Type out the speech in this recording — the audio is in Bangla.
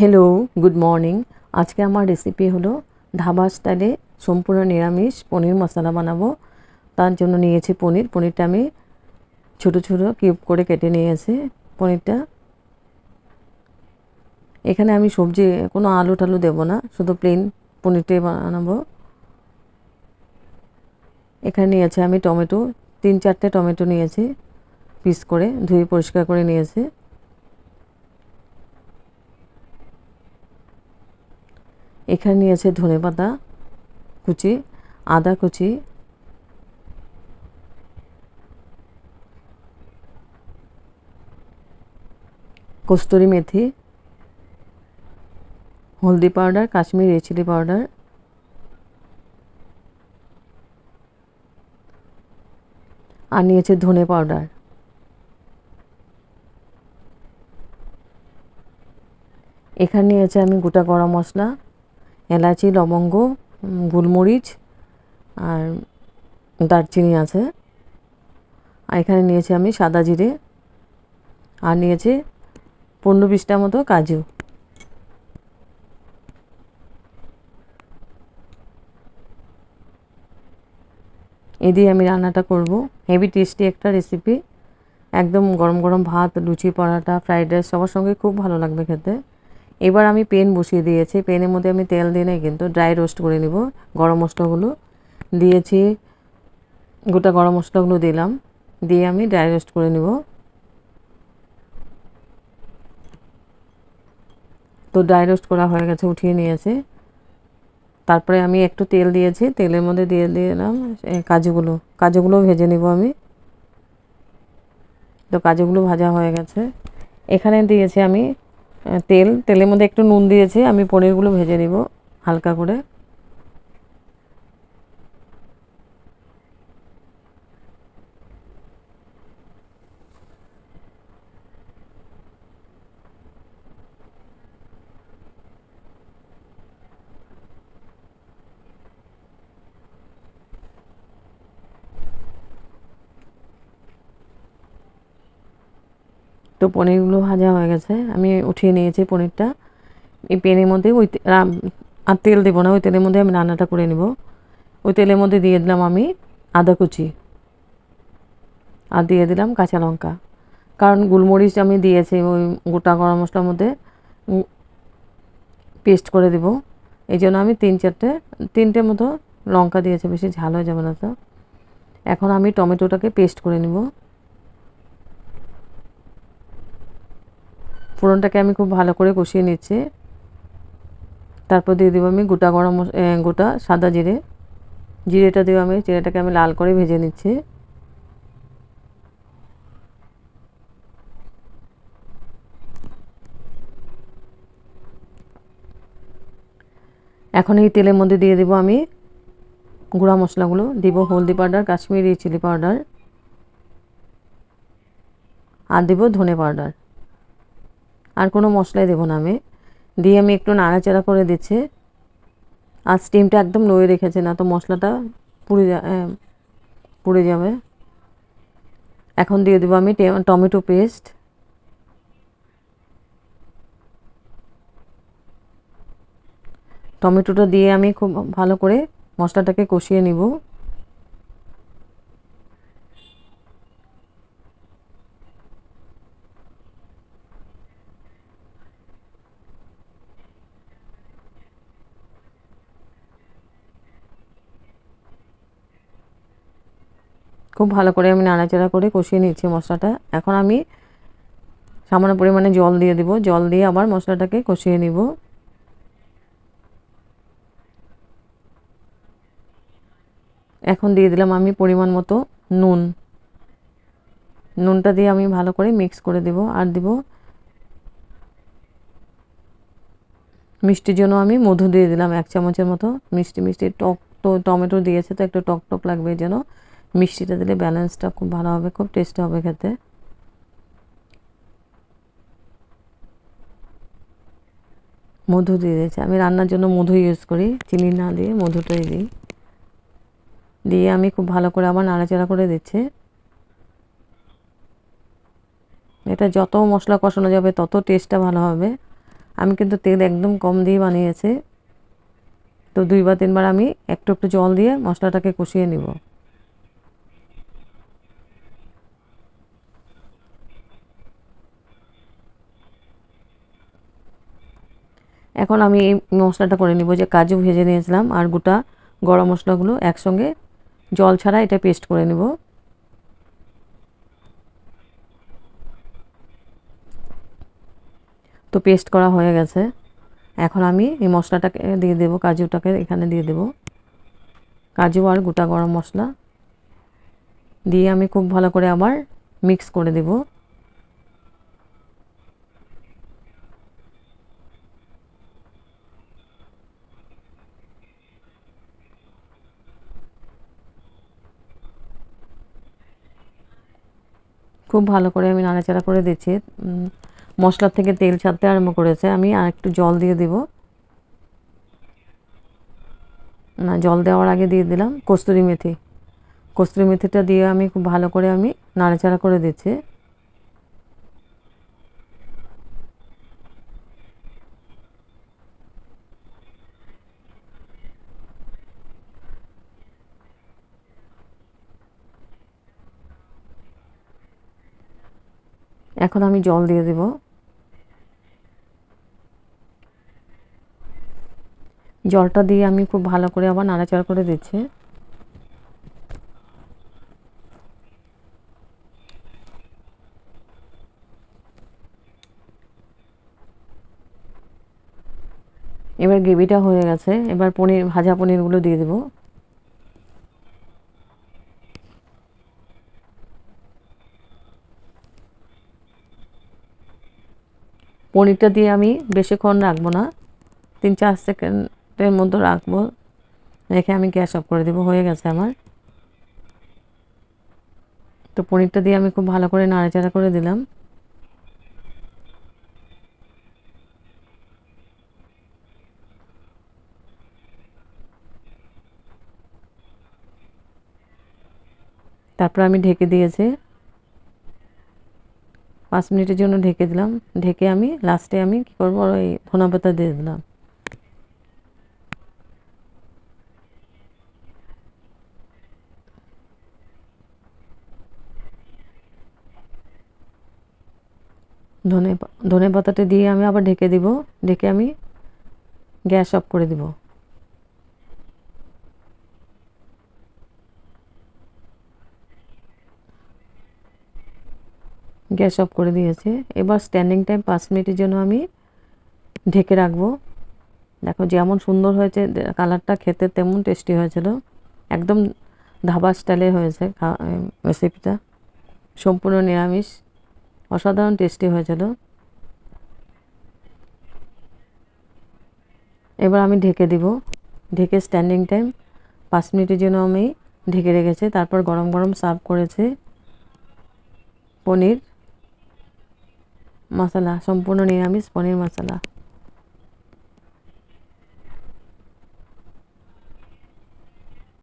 হ্যালো গুড মর্নিং আজকে আমার রেসিপি হলো ধাবা স্টাইলে সম্পূর্ণ নিরামিষ পনির মশলা বানাবো। তার জন্য নিয়েছি পনির। পনিরটা আমি ছোটো ছোটো কিউব করে কেটে নিয়েছি পনিরটা। এখানে আমি সবজি, কোনো আলু টালু দেবো না, শুধু প্লেন পনিরটাই বানাবো। এখানে নিয়েছি আমি টমেটো, তিন চারটে টমেটো নিয়েছি পিস করে ধুয়ে পরিষ্কার করে নিয়েছি। এখানে নিয়েছে ধনে পাতা কুচি, আদা কুচি, কস্তুরি মেথি, হলদি পাউডার, কাশ্মীরি চিলি পাউডার, আর নিয়েছে ধনে পাউডার। এখানে নিয়েছে আমি গোটা গরম মশলা এলাচি, লবঙ্গ গোলমরিচ আর দারচিনি আছে। আর এখানে নিয়েছি আমি সাদা জিরে আর নিয়েছি পনেরো বিশটা মতো কাজু। এ দিয়ে আমি রান্নাটা করব। হেভি টেস্টি একটা রেসিপি একদম গরম গরম ভাত, লুচি, পরাটা, ফ্রাইড রাইস সবার সঙ্গে খুব ভালো লাগবে খেতে। এবার আমি পেন বসিয়ে দিয়েছি। পেনের মধ্যে আমি তেল দিয়ে নেই কিন্তু ড্রাই রোস্ট করে নিব। গরম মশলাগুলো দিয়েছি। গোটা গরম মশলাগুলো দিলাম। দিয়ে আমি ড্রাই রোস্ট করে নিব। তো ড্রাই রোস্ট করা হয়ে গেছে, উঠিয়ে নিয়েছে। তারপরে আমি একটু তেল দিয়েছি। তেলের মধ্যে দিয়ে দিলাম কাজুগুলো। কাজুগুলো ভেজে নিব আমি। তো কাজুগুলো ভাজা হয়ে গেছে। এখানে দিয়েছি আমি তেল তেলের মধ্যে একটু নুন দিয়েছি আমি পনিরগুলো ভেজে নিব হালকা করে। তো পনিরগুলো ভাজা হয়ে গেছে। আমি উঠিয়ে নিয়েছি পনিরটা। এই পেনের মধ্যে ওই আর তেল দেবো না, ওই তেলের মধ্যে আমি রান্নাটা করে নেব। ওই তেলের মধ্যে দিয়ে দিলাম আমি আদা কুচি। আর দিয়ে দিলাম কাঁচা লঙ্কা। কারণ গোলমরিচ আমি দিয়েছি ওই গোটা গরম মশলার মধ্যে। পেস্ট করে দেব। এই জন্য আমি তিন চারটে, তিনটে মতো লঙ্কা দিয়েছি, বেশি ঝাল হয়ে যাবে না তো। এখন আমি টমেটোটাকে পেস্ট করে নেব। ফোড়নটাকে আমি খুব ভালো করে কষিয়ে নিচ্ছি। তারপর দিয়ে দেবো আমি গোটা গরম গোটা সাদা জিরে। জিরেটা দেবো আমি জিরেটাকে আমি লাল করে ভেজে নিচ্ছি। এখন এই তেলের মধ্যে দিয়ে দেবো আমি গুঁড়া মশলাগুলো। দিব হলদি পাউডার, কাশ্মীরি চিলি পাউডার। আর দেবো ধনে পাউডার। আর কোনো মশলাই দেবো না আমি। দিয়ে আমি একটু নাড়াচাড়া করে দিচ্ছি। আর স্টিমটা একদম লোয়ে রেখেছে, না তো মশলাটা পুড়ে যা পুড়ে যাবে। এখন দিয়ে দেবো আমি টমেটো পেস্ট টমেটোটা দিয়ে আমি খুব ভালো করে মশলাটাকে কষিয়ে নিব। খুব ভালো করে আমি নাড়াচাড়া করে কষিয়ে নিচ্ছি মশলাটা। এখন আমি সামান্য পরিমাণে জল দিয়ে দিব। জল দিয়ে আবার মশলাটাকে কষিয়ে নিব। এখন দিয়ে দিলাম আমি পরিমাণ মতো নুন। নুনটা দিয়ে আমি ভালো করে মিক্স করে দেব আর দিব মিষ্টির জন্য আমি মধু দিয়ে দিলাম এক চামচের মতো। মিষ্টি মিষ্টি টক টমেটো দিয়েছে তো একটু টক টক লাগবে যেন। মিষ্টিটা দিলে ব্যালেন্সটা খুব ভালো হবে, খুব টেস্ট হবে খেতে। মধু দিয়ে দিয়েছি। আমি রান্নার জন্য মধু ইউজ করি, চিনি না দিয়ে মধুটাই দিই। দিয়ে আমি খুব ভালো করে আবার নাড়াচাড়া করে দিচ্ছি। এটা যত মশলা কষানো যাবে তত টেস্টটা ভালো হবে। আমি কিন্তু তেল একদম কম দিয়ে বানিয়েছি। তো দুই বা তিনবার আমি একটু একটু জল দিয়ে মশলাটাকে কষিয়ে নিব। এখন আমি এই মশলাটা করে নিব যে কাজু ভেজে নিয়েছিলাম আর গোটা গরম মশলাগুলো একসঙ্গে জল ছাড়া এটা পেস্ট করে নিব। তো পেস্ট করা হয়ে গেছে। এখন আমি এই মশলাটাকে দিয়ে দেবো, কাজুটাকে এখানে দিয়ে দেব। কাজু আর গোটা গরম মশলা দিয়ে আমি খুব ভালো করে আবার মিক্স করে দেবো। খুব ভালো করে আমি নাড়াচাড়া করে দিচ্ছি। মশলার থেকে তেল ছাড়তে আরম্ভ করেছে। আমি আর একটু জল দিয়ে দিব। না, জল দেওয়ার আগে দিয়ে দিলাম কস্তুরি মেথি। কস্তুরি মেথিটা দিয়ে আমি খুব ভালো করে আমি নাড়াচাড়া করে দিচ্ছি। এখন আমি জল দিয়ে দেব। জলটা দিয়ে আমি খুব ভালো করে আবার নাড়াচাড়া করে দিচ্ছি। এবার গ্রেভিটা হয়ে গেছে। এবার পনির, ভাজা পনিরগুলো দিয়ে দেবো। পনিরটা দিয়ে আমি বেশিক্ষণ রাখব না। তিন চার সেকেন্ডের মধ্যে রাখব। রেখে আমি গ্যাস অফ করে দেবো, হয়ে গেছে আমার। তো পনিরটা দিয়ে আমি খুব ভালো করে নাড়াচাড়া করে দিলাম। তারপর আমি ঢেকে দিয়েছি। পাঁচ মিনিটের জন্য ঢেকে দিলাম। ঢেকে আমি লাস্টে আমি কী করব? ওই ধনা পাতা দিয়ে দিলাম। ধনে ধনে পাতাটা দিয়ে আমি আবার ঢেকে দিব। ঢেকে আমি গ্যাস অফ করে দিব। গ্যাস অফ করে দিয়েছে। এবার স্ট্যান্ডিং টাইম পাঁচ মিনিটের জন্য আমি ঢেকে রাখব। দেখো যেমন সুন্দর হয়েছে, কালারটা খেতে তেমন টেস্টি হয়েছিল। একদম ধাবা স্টাইলে হয়েছে রেসিপিটা সম্পূর্ণ নিরামিষ, অসাধারণ টেস্টি হয়েছিল। এবার আমি ঢেকে দিব। ঢেকে স্ট্যান্ডিং টাইম পাঁচ মিনিটের জন্য আমি ঢেকে রেখেছি। তারপর গরম গরম সার্ভ করেছে পনির। মশলা সম্পূর্ণ নিরামিষ পনির মশলা।